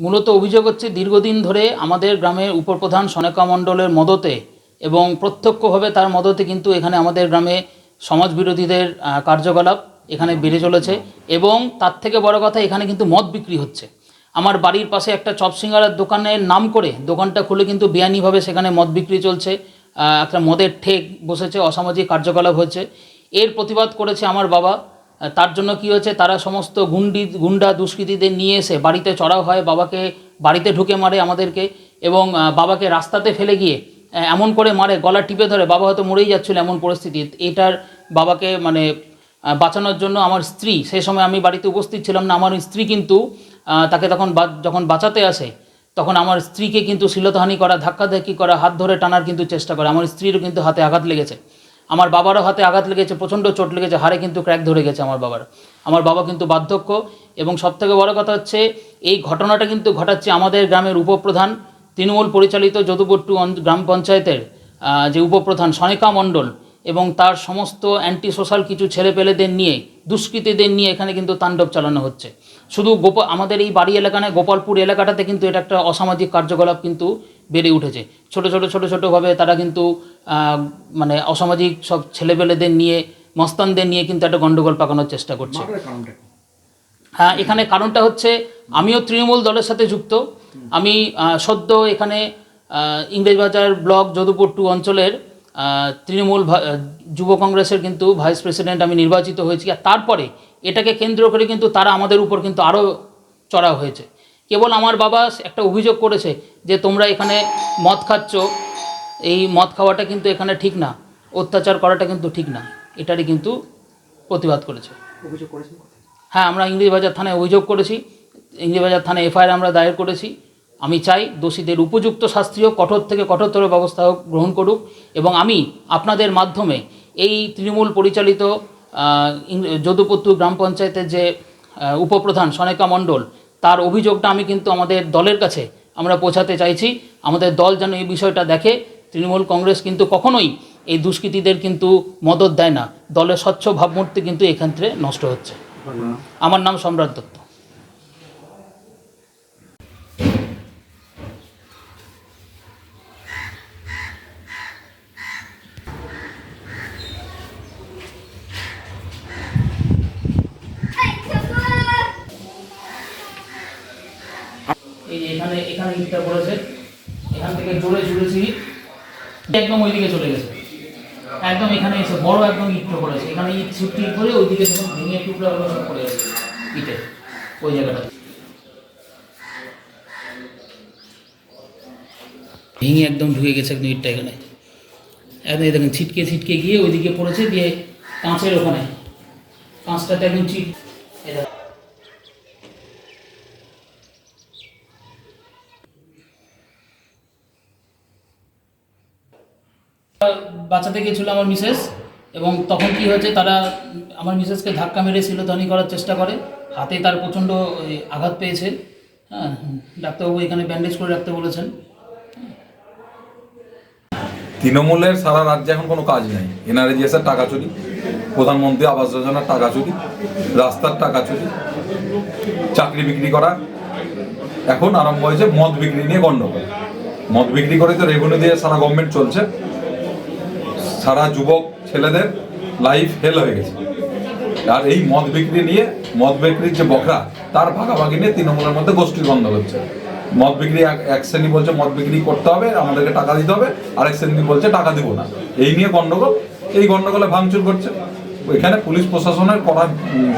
মূলত অভিযোগ। হচ্ছে, দীর্ঘদিন ধরে আমাদের গ্রামের উপপ্রধান সনেকা মণ্ডলের মদতে এবং প্রত্যক্ষভাবে তার মদতে কিন্তু এখানে আমাদের গ্রামে সমাজ বিরোধীদের কার্যকলাপ এখানে বেড়ে চলেছে এবং তার থেকে বড় কথা, এখানে কিন্তু মদ বিক্রি হচ্ছে। আমার বাড়ির পাশে একটা চপসিঙ্গারার দোকানের নাম করে দোকানটা খুলে কিন্তু বেআইনিভাবে সেখানে মদ বিক্রি চলছে একটা মদের ঠেক বসেছে, অসামাজিক কার্যকলাপ হচ্ছে। এর প্রতিবাদ করেছে আমার বাবা তার জন্য কি হয়েছে? তারা সমস্ত গুন্ডি, গুন্ডা দুষ্কৃতীদের নিয়ে এসে বাড়িতে চড়াও হয়, বাবাকে বাড়িতে ঢুকে মারে আমাদেরকে এবং বাবাকে রাস্তাতে ফেলে গিয়ে এমন করে মারে, গলা টিপে ধরে, বাবা হয়তো মরেই যাচ্ছিল এমন পরিস্থিতি। এটার বাবাকে মানে বাঁচানোর জন্য আমার স্ত্রী সেই সময় আমি বাড়িতে উপস্থিত ছিলাম না, আমার স্ত্রী কিন্তু তাকে তখন যখন বাঁচাতে আসে, তখন আমার স্ত্রীকে কিন্তু শ্লীলতাহানি করা, ধাক্কাধাক্কি করা, হাত ধরে টানার কিন্তু চেষ্টা করে, আমার স্ত্রীরও কিন্তু হাতে আঘাত লেগেছে। আমার বাবারও হাতে আঘাত লেগেছে, প্রচণ্ড চোট লেগেছে, হাড়ে কিন্তু ক্র্যাক ধরে গেছে আমার বাবার। আমার বাবা কিন্তু বার্ধক্য এবং সবথেকে বড় কথা হচ্ছে, এই ঘটনাটা কিন্তু ঘটাচ্ছে আমাদের গ্রামের উপপ্রধান তৃণমূল পরিচালিত যদুপট্টু গ্রাম পঞ্চায়েতের যে উপপ্রধান সনিকা মণ্ডল এবং তার সমস্ত অ্যান্টি সোশ্যাল কিছু ছেলেপেলেদের নিয়ে, দুষ্কৃতীদের নিয়ে এখানে কিন্তু তাণ্ডব চালানো হচ্ছে। শুধু গোপ আমাদের এই বাড়ি এলাকা নয়, গোপালপুর এলাকাটাতে কিন্তু এটা একটা অসামাজিক কার্যকলাপ কিন্তু বেড়ে উঠেছে। ছোট ছোট ছোট ছোটোভাবে তারা কিন্তু মানে অসামাজিক সব ছেলেপেলেদের নিয়ে মস্তানদের নিয়ে কিন্তু একটা গণ্ডগোল পাকানোর চেষ্টা করছে। হ্যাঁ এখানে কারণটা হচ্ছে আমিও তৃণমূল দলের সাথে যুক্ত। আমি সদ্য এখানে ইংরেজবাজার ব্লক যদুপুর টু অঞ্চলের তৃণমূল যুব কংগ্রেসের কিন্তু ভাইস প্রেসিডেন্ট আমি নির্বাচিত হয়েছি। আর তারপরে এটাকে কেন্দ্র করে কিন্তু তারা আমাদের উপর কিন্তু আরও চড়া হয়েছে। কেবল আমার বাবা একটা অভিযোগ করেছে যে তোমরা এখানে মদ খাচ্ছ। এই মদ খাওয়াটা কিন্তু এখানে ঠিক না। অত্যাচার করাটা কিন্তু ঠিক না। এটারই কিন্তু প্রতিবাদ করেছে। অভিযোগ করেছেন হ্যাঁ আমরা ইংরেজবাজার থানায় অভিযোগ করেছি। ইংরেজবাজার থানায় এফআইআর আমরা দায়ের করেছি। আমি চাই দোষীদের উপযুক্ত শাস্ত্রীয় কঠোর থেকে কঠোরতর ব্যবস্থা গ্রহণ করুক এবং আমি আপনাদের মাধ্যমে এই তৃণমূল পরিচালিত যদুপত্তু গ্রাম পঞ্চায়েতের যে উপপ্রধান সনেকা মণ্ডল তার অভিযোগটা আমি কিন্তু আমাদের দলের কাছে আমরা পৌঁছাতে চাইছি। আমাদের দল যেন এই বিষয়টা দেখে তৃণমূল কংগ্রেস কিন্তু কখনোই এই দুষ্কৃতীদের কিন্তু মদত দেয় না। দলের স্বচ্ছ ভাবমূর্তি কিন্তু এক্ষেত্রে নষ্ট হচ্ছে। আমার নাম সম্রাট দত্ত এই যে এখানে এখানে ইটটা পড়েছে এখান থেকে জোরে জুড়েছি একদম ওইদিকে চলে গেছে। একদম এখানে এসে, বড় একদম ইটটা পড়েছে এখানে ইট ছুটি করে ওইদিকে যখন ভেঙে টুকরা সব পড়ে গেছে ইটে, ওই জায়গাটা ভেঙে একদম ঢুকে গেছে একদম ইটটা এখানে। একদম এই দেখেন, ছিটকে ছিটকে গিয়ে ওইদিকে পড়েছে, দিয়ে কাঁচের ওখানে। কাঁচটাতে একদম চিট এই বাঁচাতে গিয়েছিল আমার মিসেস, এবং তখন কি হয়েছে, তারা আমার মিসেসকে ধাক্কা মেরে শিলধ্বনি করার চেষ্টা করে, হাতে তার প্রচণ্ড আঘাত পেয়েছে। হ্যাঁ ডাক্তারবাবু এখানে ব্যান্ডেজ করে রাখতে বলেছেন। তৃণমূলের সারা রাজ্যে এখন কোনো কাজ নেই। এনআরজিএসের টাকা চুরি, প্রধানমন্ত্রী আবাস যোজনার টাকা চুরি, রাস্তার টাকা চুরি, চাকরি বিক্রি করা। এখন আরম্ভ হয়েছে মদ বিক্রি নিয়ে গণ্ডগোল মদ বিক্রি করে তো রেভিনিউ দিয়ে সারা গভর্নমেন্ট চলছে। সারা যুবক ছেলেদের লাইফ হেল হয়ে গেছে। আর এই মদ বিক্রি নিয়ে, মদ বিক্রির যে বকরা তার ভাগাভাগি নিয়ে তৃণমূলের মধ্যে গোষ্ঠীর গন্ধ হচ্ছে। মদ বিক্রি এক- এক শ্রেণি বলছে মদ বিক্রি করতে হবে, আমাদেরকে টাকা দিতে হবে, আরেক শ্রেণি বলছে টাকা দিব না। এই নিয়ে গন্ডগোল, এই গন্ডগোলে ভাঙচুর করছে। এখানে পুলিশ প্রশাসনের কড়া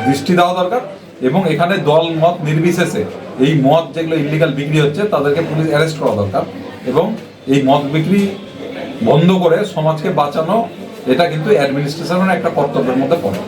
দৃষ্টি দেওয়া দরকার এবং এখানে দল মত নির্বিশেষে এই মদ যেগুলো ইলিগাল বিক্রি হচ্ছে, তাদেরকে পুলিশ অ্যারেস্ট করা দরকার। এবং এই মদ বিক্রি বন্ধ করে সমাজকে বাঁচানো এটা কিন্তু অ্যাডমিনিস্ট্রেশনের একটা কর্তব্যের মধ্যে পড়ে।